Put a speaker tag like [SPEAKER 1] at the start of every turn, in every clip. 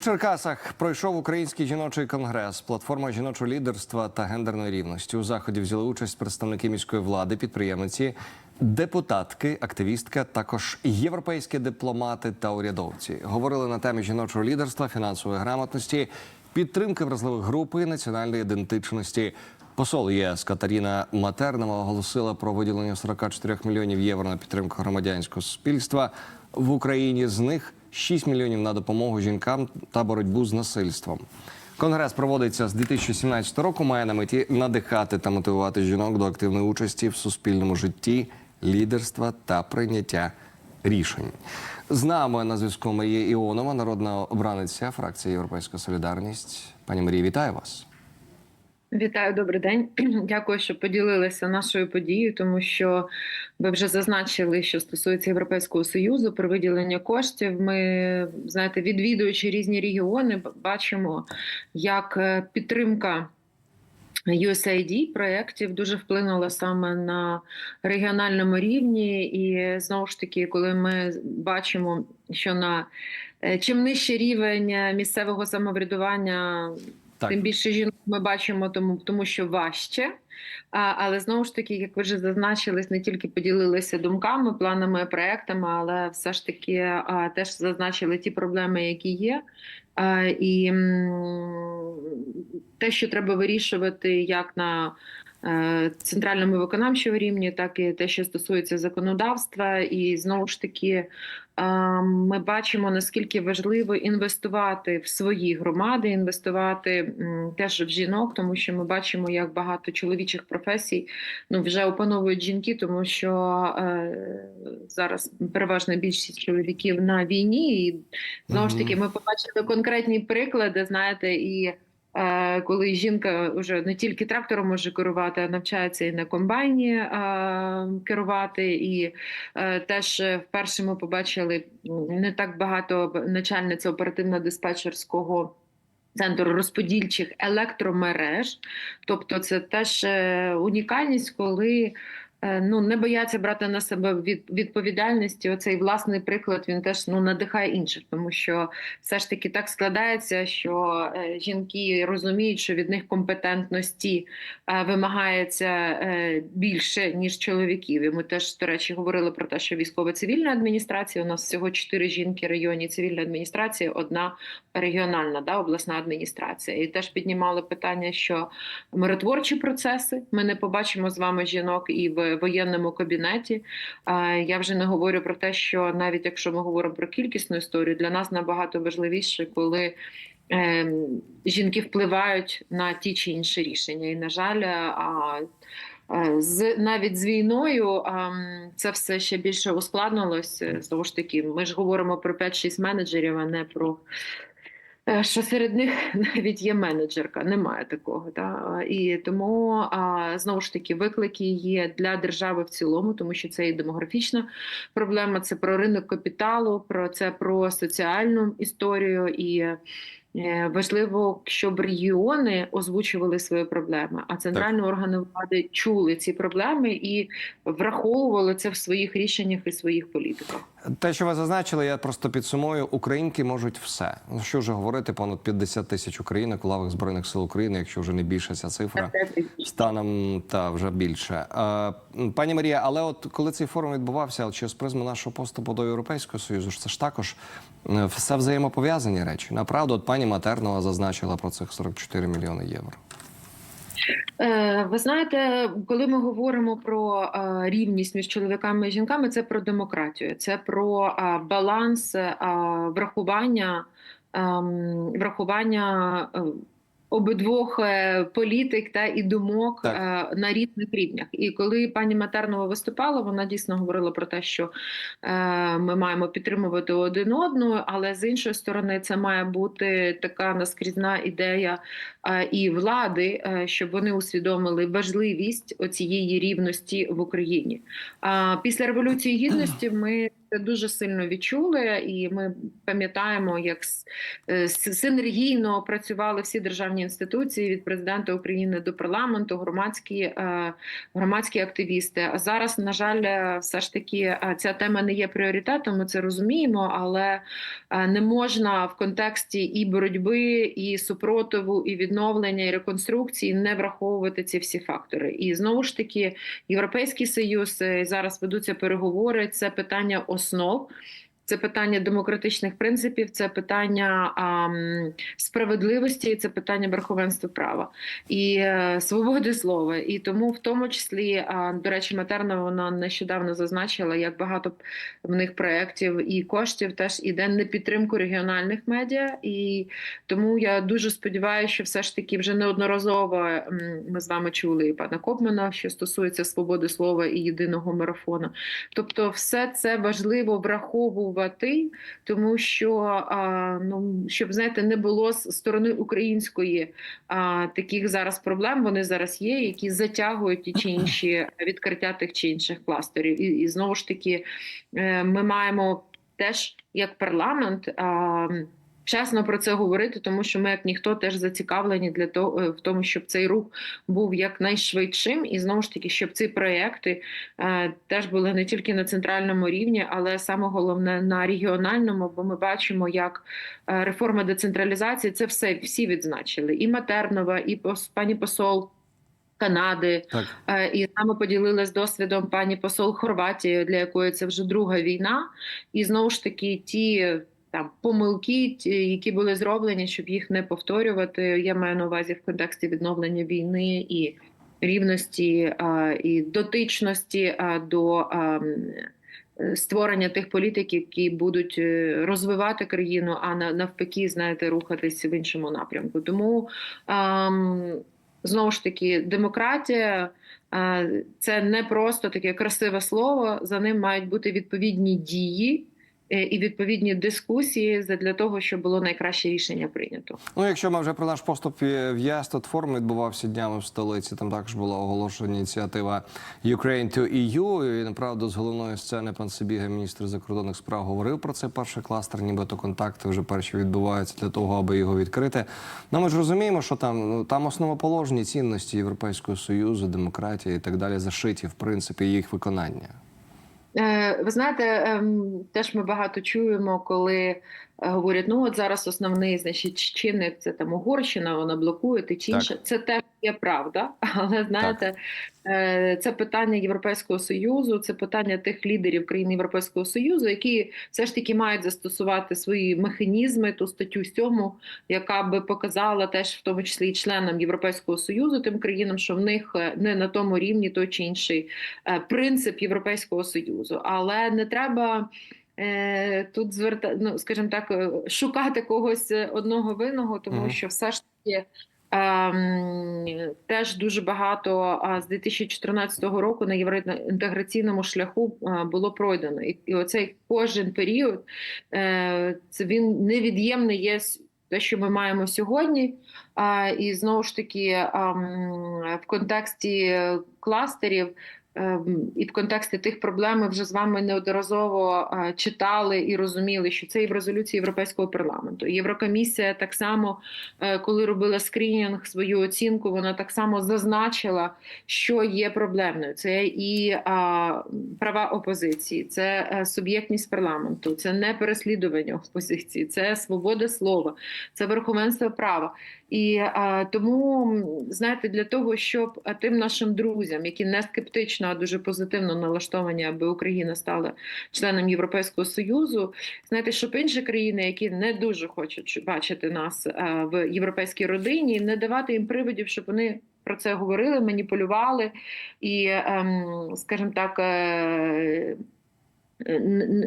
[SPEAKER 1] В Черкасах пройшов український жіночий конгрес, платформа жіночого лідерства та гендерної рівності. У заході взяли участь представники міської влади, підприємниці, депутатки, активістка, також європейські дипломати та урядовці. Говорили на темі жіночого лідерства, фінансової грамотності, підтримки вразливих груп і національної ідентичності. Посол ЄС Катаріна Матернова оголосила про виділення 44 мільйонів євро на підтримку громадянського суспільства в Україні. З них 6 мільйонів на допомогу жінкам та боротьбу з насильством. Конгрес проводиться з 2017 року. Має на меті надихати та мотивувати жінок до активної участі в суспільному житті, лідерства та прийняття рішень. З нами на зв'язку Марія Іонова, народна обраниця фракції Європейська Солідарність. Пані Марія, вітаю вас.
[SPEAKER 2] Вітаю, добрий день. Дякую, що поділилися нашою подією, тому що ви вже зазначили, що стосується Європейського союзу при виділенні коштів. Ми знаєте, відвідуючи різні регіони, бачимо, як е, підтримка. USAID проєктів дуже вплинула саме на регіональному рівні, і знову ж таки, коли ми бачимо, що на е, чим нижчий рівень е, місцевого самоврядування,
[SPEAKER 1] Так.
[SPEAKER 2] Тим більше жінок ми бачимо, тому тому що важче. Але знову ж таки, як ви вже зазначились, не тільки поділилися думками, планами, проектами, але все ж таки теж зазначили ті проблеми, які є. І те, що треба вирішувати як на е, центральному виконавчому рівні, так і те, що стосується законодавства, і знову ж таки. Ми бачимо наскільки важливо інвестувати в свої громади, інвестувати теж в жінок, тому що ми бачимо, як багато чоловічих професій ну вже опановують жінки, тому що е, зараз переважна більшість чоловіків на війні, і знову ж таки ми побачили конкретні приклади. Знаєте, і коли жінка вже не тільки трактором може керувати, а навчається і на комбайні е, керувати. І е, теж е, вперше ми побачили не так багато начальниця оперативно-диспетчерського. Центру розподільчих електромереж, тобто це теж е, унікальність, коли е, ну не бояться брати на себе від, відповідальності. Оцей власний приклад він теж ну надихає інших, тому що все ж таки так складається, що е, жінки розуміють, що від них компетентності е, вимагається е, більше ніж чоловіків. І ми теж до речі говорили про те, що військово-цивільна адміністрація у нас всього чотири жінки районі цивільної адміністрації, одна регіональна да, обласна адміністрація. І теж піднімали питання, що миротворчі процеси ми не побачимо з вами жінок і в воєнному кабінеті. Я вже не говорю про те, що навіть якщо ми говоримо про кількісну історію, для нас набагато важливіше, коли. ем, Жінки впливають на ті чи інші рішення, і на жаль, з навіть з війною ем, це все ще більше ускладнилось. Знову ж таки, ми ж говоримо про 5-6 менеджерів, а не про що серед них навіть є менеджерка. Немає такого. Та? І тому знову ж таки виклики є для держави в цілому, тому що це і демографічна проблема, це про ринок капіталу, про це про соціальну історію і. е, Важливо, щоб регіони озвучували свої проблеми, а центральні органи влади чули ці проблеми і враховували це в своїх рішеннях і своїх політиках.
[SPEAKER 1] Те, що ви зазначили, я просто підсумую: українки можуть все. Ну що вже говорити, понад 50 тисяч українок у лавах збройних сил України, якщо вже не більше ця цифра. Станом та вже більше. Пані Марія, але от коли цей форум відбувався, от через призму нашого поступу до Європейського Союзу, ж це ж також е, все взаємопов'язані речі. Направду, от пані Матернова зазначила про цих 44 мільйони євро.
[SPEAKER 2] Е, Ви знаєте, коли ми говоримо про е, рівність між чоловіками і жінками, це про демократію, це про е, баланс врахування ем, врахування обидвох е, політик та і думок
[SPEAKER 1] Так.
[SPEAKER 2] е, на різних рівнях. І коли пані Матернова виступала, вона дійсно говорила про те, що е, ми маємо підтримувати один одну, але з іншої сторони, це має бути така наскрізна ідея і влади, щоб вони усвідомили важливість оцієї рівності в Україні. Після революції гідності ми це дуже сильно відчули, і ми пам'ятаємо, як е, синергійно працювали всі державні інституції від президента України до парламенту, громадські е, громадські активісти. А зараз, на жаль, е, все ж таки ця тема не є пріоритетом. Ми це розуміємо, але не можна в контексті і боротьби, і супротиву, і відновлення, і реконструкції не враховувати ці всі фактори. І знову ж таки, Європейський Союз зараз ведуться переговори. Це питання mocno Це питання демократичних принципів, це питання ам, справедливості, це питання верховенства права і е, свободи слова. І тому, в тому числі, а, до речі, матерна вона нещодавно зазначила, як багато в них проєктів і коштів теж іде на підтримку регіональних медіа. І тому я дуже сподіваюся, що все ж таки вже неодноразово ми з вами чули і пана Копмана, що стосується свободи слова і єдиного марафону. Тобто, все це важливо враховувати, тому що ну щоб знаєте, не було з сторони української таких зараз проблем. Вони зараз є, які затягують ті чи інші відкриття тих чи інших кластерів. І, і знову ж таки, е, ми маємо теж як парламент. Чесно про це говорити, тому що ми, як ніхто, теж зацікавлені для того е, в тому, щоб цей рух був якнайшвидшим, і знову ж таки, щоб ці проекти е, теж були не тільки на центральному рівні, але саме головне на регіональному. Бо ми бачимо, як е, реформа децентралізації це все всі відзначили. І Матернова, і пос- пані посол. Канади
[SPEAKER 1] Так.
[SPEAKER 2] Е, і саме поділилась досвідом пані посол Хорватії, для якої це вже друга війна, і знову ж таки ті там помилки, які були зроблені, щоб їх не повторювати. Я маю на увазі в контексті відновлення війни і рівності і дотичності до створення тих політик, які будуть е, розвивати країну, а на- навпаки, знаєте, рухатись в іншому напрямку. Тому знову ж таки демократія. Це не просто таке красиве слово. За ним мають бути відповідні дії і відповідні дискусії для того, щоб було найкраще рішення прийнято.
[SPEAKER 1] Ну, якщо ми вже про наш поступ в ЄС, то форум відбувався днями в столиці. Там також була оголошена ініціатива Ukraine to EU. І направду з головної сцени пан Сибіга, міністр закордонних справ, говорив про це перший кластер. Нібито контакти вже перші відбуваються для того, аби його відкрити. Ну ми ж розуміємо, що там ну там основоположні цінності Європейського союзу, демократія і так далі зашиті в принципі їх виконання.
[SPEAKER 2] Е, Ви знаєте, ем, теж ми багато чуємо, коли говорять: ну от зараз основний значить чинник це там Угорщина, вона блокує ти чи інше. Це теж є правда, але знаєте, е, це питання Європейського союзу, це питання тих лідерів країн Європейського союзу, які все ж таки мають застосувати свої механізми, ту статтю 7, яка би показала теж в тому числі і членам Європейського союзу, тим країнам, що в них е, не на тому рівні той чи інший е, принцип Європейського союзу, але не треба. Е, Тут зверта, ну скажімо так, е, шукати когось е, одного винного, тому
[SPEAKER 1] Мгм.
[SPEAKER 2] що все ж таки ем, теж дуже багато а, з 2014 року на євроінтеграційному шляху а, було пройдено. І, і оцей кожен період е, це він невід'ємний є те, що ми маємо сьогодні. А, і знову ж таки, ам, в контексті кластерів. Ем, І в контексті тих проблем ми вже з вами неодноразово читали і розуміли, що це і в резолюції Європейського парламенту. Єврокомісія так само, е, коли робила скринінг, свою оцінку, вона так само зазначила, що є проблемною. Це і а, права опозиції, це е, суб'єктність парламенту, це не переслідування опозиції, це свобода слова, це верховенство права. І тому знаєте, для того, щоб тим нашим друзям, які не скептично, а дуже позитивно налаштовані, аби Україна стала членом Європейського союзу, знаєте, щоб інші країни, які не дуже хочуть бачити нас в європейській родині, не давати їм приводів, щоб вони. Про це говорили, маніпулювали і, ем, скажімо так, е,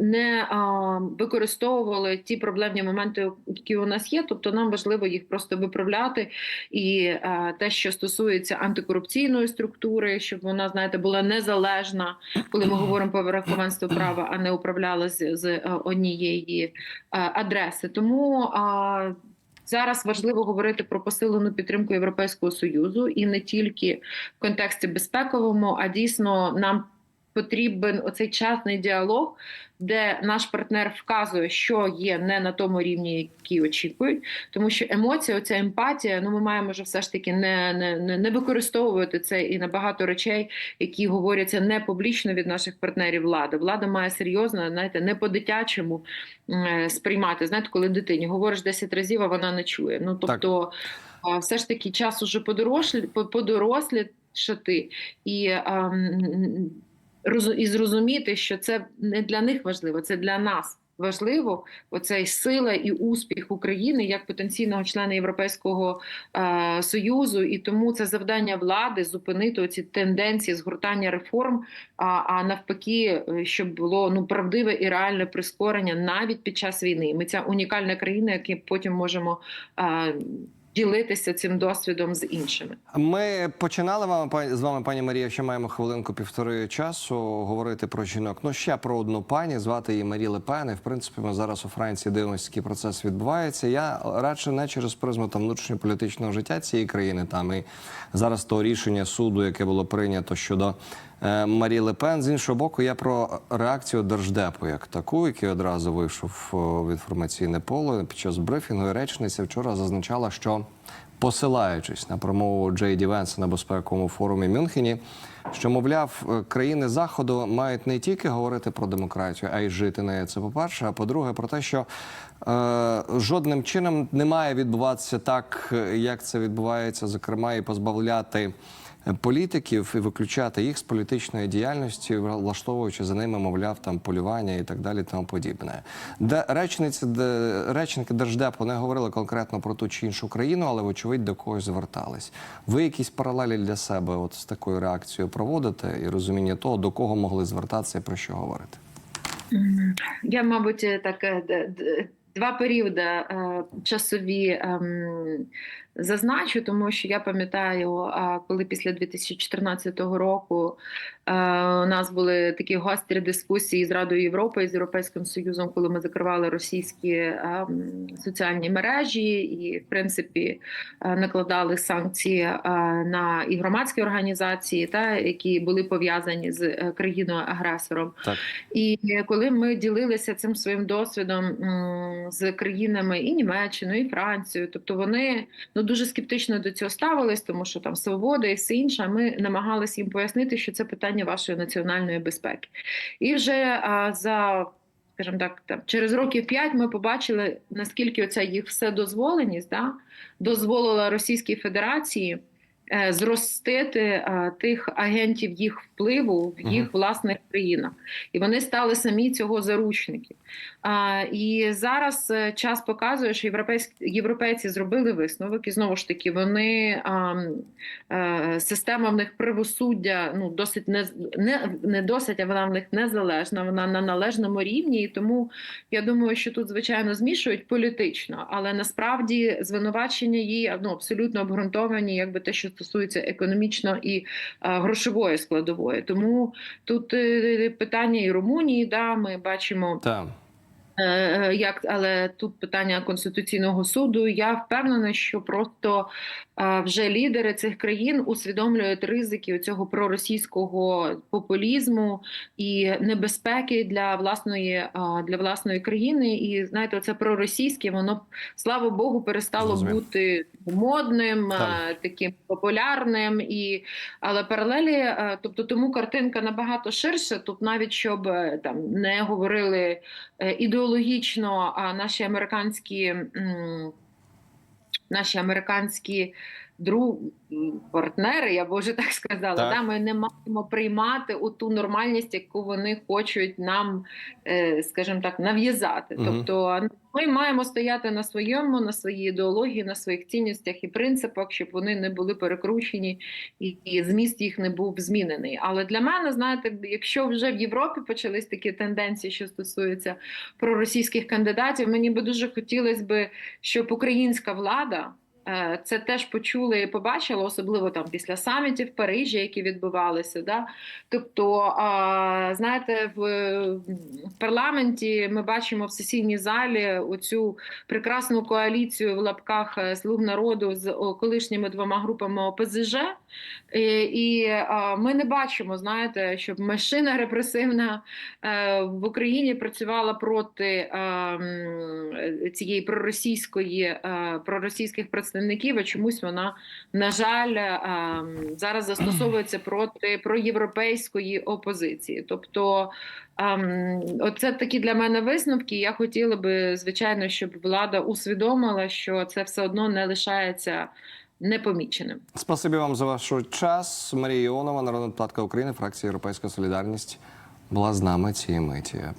[SPEAKER 2] не а, використовували ті проблемні моменти, які у нас є. Тобто нам важливо їх просто виправляти. І а, те, що стосується антикорупційної структури, щоб вона, знаєте, була незалежна, коли ми говоримо про верховенство права, а не управляла з, е, однієї е, адреси. Тому а, Зараз важливо говорити про посилену підтримку Європейського союзу і не тільки в контексті безпековому, а дійсно нам потрібен оцей часний діалог, де наш партнер вказує, що є не на тому рівні, який очікують, тому що емоція, оця емпатія, ну ми маємо вже все ж таки не, не, не, не використовувати це і на багато речей, які говоряться не публічно від наших партнерів влади. Влада має серйозно, знаєте, не по-дитячому е, сприймати. Знаєте, коли дитині говориш 10 разів, а вона не чує. Ну тобто, а, все ж таки, час уже подорослі, по- подорослішати і. роз- і зрозуміти, що це не для них важливо, це для нас важливо. Оцей сила і успіх України як потенційного члена Європейського е, союзу, і тому це завдання влади зупинити ці тенденції згортання реформ. А, а навпаки, е, щоб було ну правдиве і реальне прискорення навіть під час війни. Ми ця унікальна країна, яка потім можемо. Е, Ділитися цим досвідом з іншими.
[SPEAKER 1] Ми починали пані- з вами, пані Марія, що маємо хвилинку півтори часу говорити про жінок. Ну ще про одну пані, звати її Марі Лепен. І, в принципі, ми зараз у Франції дивимося, який процес відбувається. Я радше не через призму там внутрішньополітичного життя цієї країни. Там і зараз то рішення суду, яке було прийнято щодо Марі Лепен. З іншого боку, я про реакцію держдепу як таку, який одразу вийшов в інформаційне поле під час брифінгу. Речниця вчора зазначала, що посилаючись на промову Джей Ді Венса на безпековому форумі Мюнхені, що мовляв, е, країни заходу мають не тільки говорити про демократію, а й жити нею. Це по-перше. А по-друге, про те, що е, жодним чином не має відбуватися так, е, як це відбувається, зокрема, і позбавляти. Е, Політиків і виключати їх з політичної діяльності, влаштовуючи за ними, мовляв, там полювання і так далі, тому подібне. Де речниці, де речники держдепу не говорили конкретно про ту чи іншу країну, але вочевидь до когось звертались. Ви якісь паралелі для себе, от з такою реакцією проводите і розуміння того, до кого могли звертатися і про що говорити?
[SPEAKER 2] Я, мабуть, е, так е, два періоди часові ем, зазначу, тому що я пам'ятаю, коли після 2014 року е, у нас були такі гострі дискусії з Радою Європи і з Європейським Союзом, коли ми закривали російські ем, соціальні мережі і, в принципі, е, накладали санкції е, на і громадські організації, та які були пов'язані з країною агресором.
[SPEAKER 1] Так.
[SPEAKER 2] І коли ми ділилися цим своїм досвідом з країнами і Німеччиною, і Францією, тобто вони ну дуже скептично до цього ставились, тому що там свобода і все інше. Ми намагалися їм пояснити, що це питання вашої національної безпеки. І вже а, за скажімо так, там через років п'ять ми побачили наскільки оця їх все дозволеність да, дозволила Російській Федерації. Е, Зростити е, тих агентів їх впливу в їх власних країнах, і вони стали самі цього заручники. І зараз е, час показує, що європейські європейці зробили висновок, і знову ж таки вони система в них правосуддя ну досить не, не, не досить, а вона в них незалежна, вона на належному рівні. І тому я думаю, що тут звичайно змішують політично, але насправді звинувачення її ну, абсолютно обґрунтовані, якби те, що стосується економічно і е, грошової складової. Тому тут е, питання і Румунії, да, ми бачимо.
[SPEAKER 1] Так.
[SPEAKER 2] Е, Як, але тут питання Конституційного суду. Я впевнена, що просто е, вже лідери цих країн усвідомлюють ризики цього проросійського популізму і небезпеки для власної е, для власної країни. І знаєте, це проросійське, воно слава Богу перестало
[SPEAKER 1] Зрозумів.
[SPEAKER 2] бути модним, е,
[SPEAKER 1] Так.
[SPEAKER 2] таким популярним. І але паралелі, е, тобто тому картинка набагато ширша. Тут навіть щоб е, там не говорили е, ідеологічно, а наші американські наші американські друг партнери, я б вже так сказала,
[SPEAKER 1] Так.
[SPEAKER 2] да, ми не маємо приймати ту нормальність, яку вони хочуть нам, е, скажімо так, нав'язати.
[SPEAKER 1] Мгм.
[SPEAKER 2] Тобто ми маємо стояти на своєму, на своїй ідеології, на своїх цінностях і принципах, щоб вони не були перекручені і, зміст їх не був змінений. Але для мене, знаєте, якщо вже в Європі почались такі тенденції, що стосуються проросійських кандидатів, мені би дуже хотілося би, щоб українська влада це теж почули і побачили, особливо там після самітів в Парижі, які відбувалися. Да? Тобто, знаєте, в, парламенті ми бачимо в сесійній залі оцю прекрасну коаліцію в лапках е, слуг народу з колишніми двома групами ОПЗЖ. І, ми не бачимо, знаєте, щоб машина репресивна е, в Україні працювала проти е, м, цієї проросійської е, проросійських представників. А чомусь вона на жаль е, зараз застосовується проти проєвропейської опозиції. Тобто, ем, оце такі для мене висновки. Я хотіла би, звичайно, щоб влада усвідомила, що це все одно не лишається непоміченим.
[SPEAKER 1] Спасибі вам за ваш час. Марія Іонова, народна депутатка України, фракція Європейська Солідарність, була з нами цієї миті.